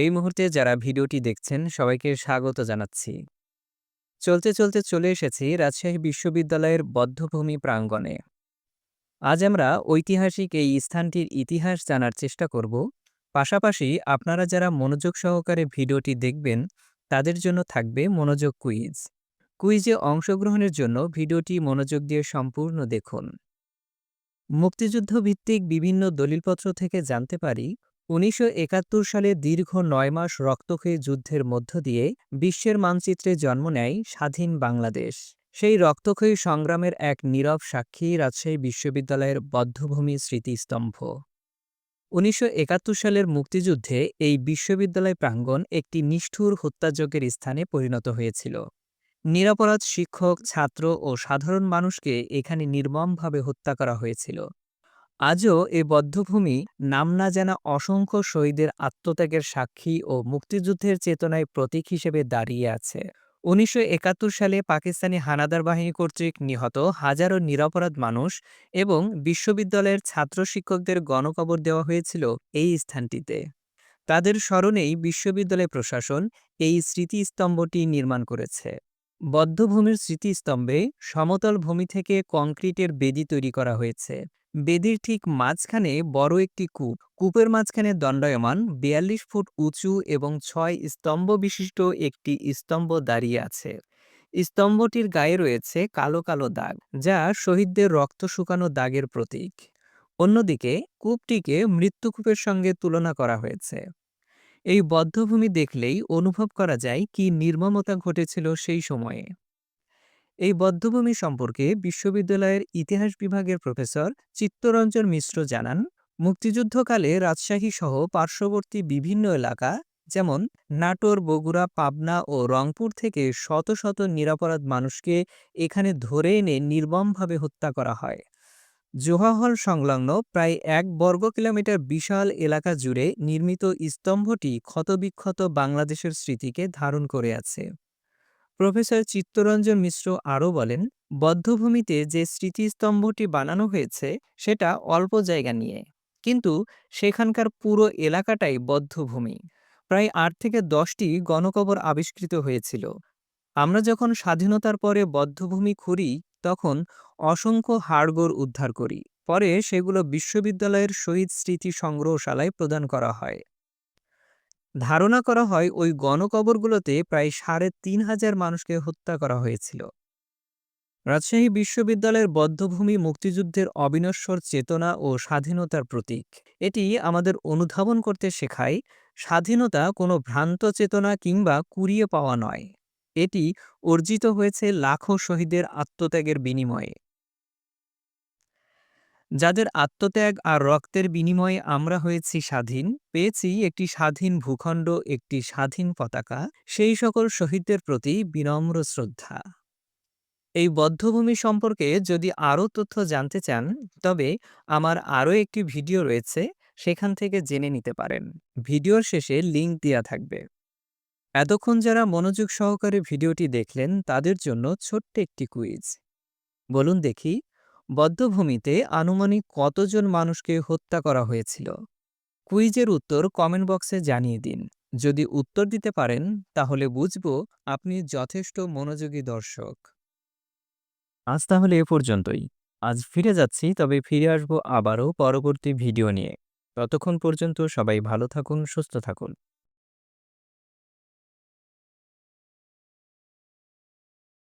এই মুহূর্তে যারা ভিডিওটি দেখছেন, সবাইকে স্বাগত জানাচ্ছি। চলতে চলতে চলে এসেছি রাজশাহী বিশ্ববিদ্যালয়ের বদ্ধভূমি প্রাঙ্গণে। আজ আমরা ঐতিহাসিক এই স্থানটির ইতিহাস জানার চেষ্টা করব। পাশাপাশি আপনারা যারা মনোযোগ সহকারে ভিডিওটি দেখবেন, তাদের জন্য থাকবে মনোযোগ কুইজ। কুইজে অংশগ্রহণের জন্য ভিডিওটি মনোযোগ দিয়ে সম্পূর্ণ দেখুন। মুক্তিযুদ্ধ ভিত্তিক বিভিন্ন দলিলপত্র থেকে জানতে পারি উনিশশো একাত্তর সালে দীর্ঘ নয় মাস রক্তক্ষয়ী যুদ্ধের মধ্য দিয়ে বিশ্বের মানচিত্রে জন্ম নেয় স্বাধীন বাংলাদেশ। সেই রক্তক্ষয়ী সংগ্রামের এক নীরব সাক্ষী রাজশাহী বিশ্ববিদ্যালয়ের বদ্ধভূমি স্মৃতিস্তম্ভ। উনিশশো একাত্তর সালের মুক্তিযুদ্ধে এই বিশ্ববিদ্যালয় প্রাঙ্গণ একটি নিষ্ঠুর হত্যাযজ্ঞের স্থানে পরিণত হয়েছিল। নিরাপরাধ শিক্ষক, ছাত্র ও সাধারণ মানুষকে এখানে নির্মমভাবে হত্যা করা হয়েছিল। আজও এ বদ্ধভূমি নাম না জানা অসংখ্য শহীদের আত্মত্যাগের সাক্ষী ও মুক্তিযুদ্ধের চেতনায় প্রতীক হিসেবে দাঁড়িয়ে আছে। উনিশশো একাত্তর সালে পাকিস্তানি হানাদার বাহিনী কর্তৃক নিহত হাজারো নিরপরাধ মানুষ এবং বিশ্ববিদ্যালয়ের ছাত্র শিক্ষকদের গণকবর দেওয়া হয়েছিল এই স্থানটিতে। তাদের স্মরণেই বিশ্ববিদ্যালয় প্রশাসন এই স্মৃতিস্তম্ভটি নির্মাণ করেছে। বদ্ধভূমির স্মৃতিস্তম্ভে সমতল ভূমি থেকে কংক্রিটের বেদি তৈরি করা হয়েছে। বেদির ঠিক মাঝখানে বড় একটি কূপ। কূপের মাঝখানে দণ্ডায়মান বিয়াল্লিশ ফুট উঁচু এবং ছয় স্তম্ভ বিশিষ্ট একটি স্তম্ভ দাঁড়িয়ে আছে। স্তম্ভটির গায়ে রয়েছে কালো কালো দাগ, যা শহীদদের রক্ত শুকানো দাগের প্রতীক। অন্যদিকে কূপটিকে মৃত্যুকূপের সঙ্গে তুলনা করা হয়েছে। এই বদ্ধভূমি দেখলেই অনুভব করা যায় কি নির্মমতা ঘটেছিল সেই সময়ে। এই বদ্ধভূমি সম্পর্কে বিশ্ববিদ্যালয়ের ইতিহাস বিভাগের প্রফেসর চিত্তরঞ্জন মিশ্র জানান, মুক্তিযুদ্ধকালে রাজশাহী সহ পার্শ্ববর্তী বিভিন্ন এলাকা, যেমন নাটোর, বগুড়া, পাবনা ও রংপুর থেকে শত শত নিরাপরাধ মানুষকে এখানে ধরে এনে নির্মমভাবে হত্যা করা হয়। জোহাহল সংলগ্ন প্রায় এক বর্গ কিলোমিটার বিশাল এলাকা জুড়ে নির্মিত স্তম্ভটি ক্ষতবিক্ষত বাংলাদেশের স্মৃতিকে ধারণ করে আছে। প্রফেসর চিত্তরঞ্জন মিশ্র আরও বলেন, বদ্ধভূমিতে যে স্মৃতিস্তম্ভটি বানানো হয়েছে, সেটা অল্প জায়গা নিয়ে। কিন্তু সেখানকার পুরো এলাকাটাই বদ্ধভূমি। প্রায় আট থেকে দশটি গণকবর আবিষ্কৃত হয়েছিল। আমরা যখন স্বাধীনতার পরে বদ্ধভূমি খুঁড়ি, তখন অসংখ্য হাড়গোড় উদ্ধার করি। পরে সেগুলো বিশ্ববিদ্যালয়ের শহীদ স্মৃতি সংগ্রহশালায় প্রদান করা হয়। ধারণা করা হয় ওই গণকবরগুলোতে প্রায় সাড়ে তিন হাজার মানুষকে হত্যা করা হয়েছিল। রাজশাহী বিশ্ববিদ্যালয়ের বদ্ধভূমি মুক্তিযুদ্ধের অবিনশ্বর চেতনা ও স্বাধীনতার প্রতীক। এটি আমাদের অনুধাবন করতে শেখায়, স্বাধীনতা কোনো ভ্রান্ত চেতনা কিংবা কুড়িয়ে পাওয়া নয়। এটি অর্জিত হয়েছে লাখো শহীদের আত্মত্যাগের বিনিময়ে। যাদের আত্মত্যাগ আর রক্তের বিনিময়ে আমরা হয়েছি স্বাধীন, পেয়েছি একটি স্বাধীন ভূখণ্ড, একটি স্বাধীন পতাকা, সেই সকল শহীদদের প্রতি বিনম্র শ্রদ্ধা। এই বদ্ধভূমি সম্পর্কে যদি আরও তথ্য জানতে চান, তবে আমার আরও একটি ভিডিও রয়েছে, সেখান থেকে জেনে নিতে পারেন। ভিডিওর শেষে লিঙ্ক দেওয়া থাকবে। এতক্ষণ যারা মনোযোগ সহকারে ভিডিওটি দেখলেন, তাদের জন্য ছোট্ট একটি কুইজ। বলুন দেখি বদ্ধভূমিতে আনুমানিক কতজন মানুষকে হত্যা করা হয়েছিল? কুইজের উত্তর কমেন্ট বক্সে জানিয়ে দিন। যদি উত্তর দিতে পারেন, তাহলে বুঝব আপনি যথেষ্ট মনোযোগী দর্শক। আজ তাহলে এ পর্যন্তই। আজ ফিরে যাচ্ছি, তবে ফিরে আসব আবারও পরবর্তী ভিডিও নিয়ে। ততক্ষণ পর্যন্ত সবাই ভালো থাকুন, সুস্থ থাকুন।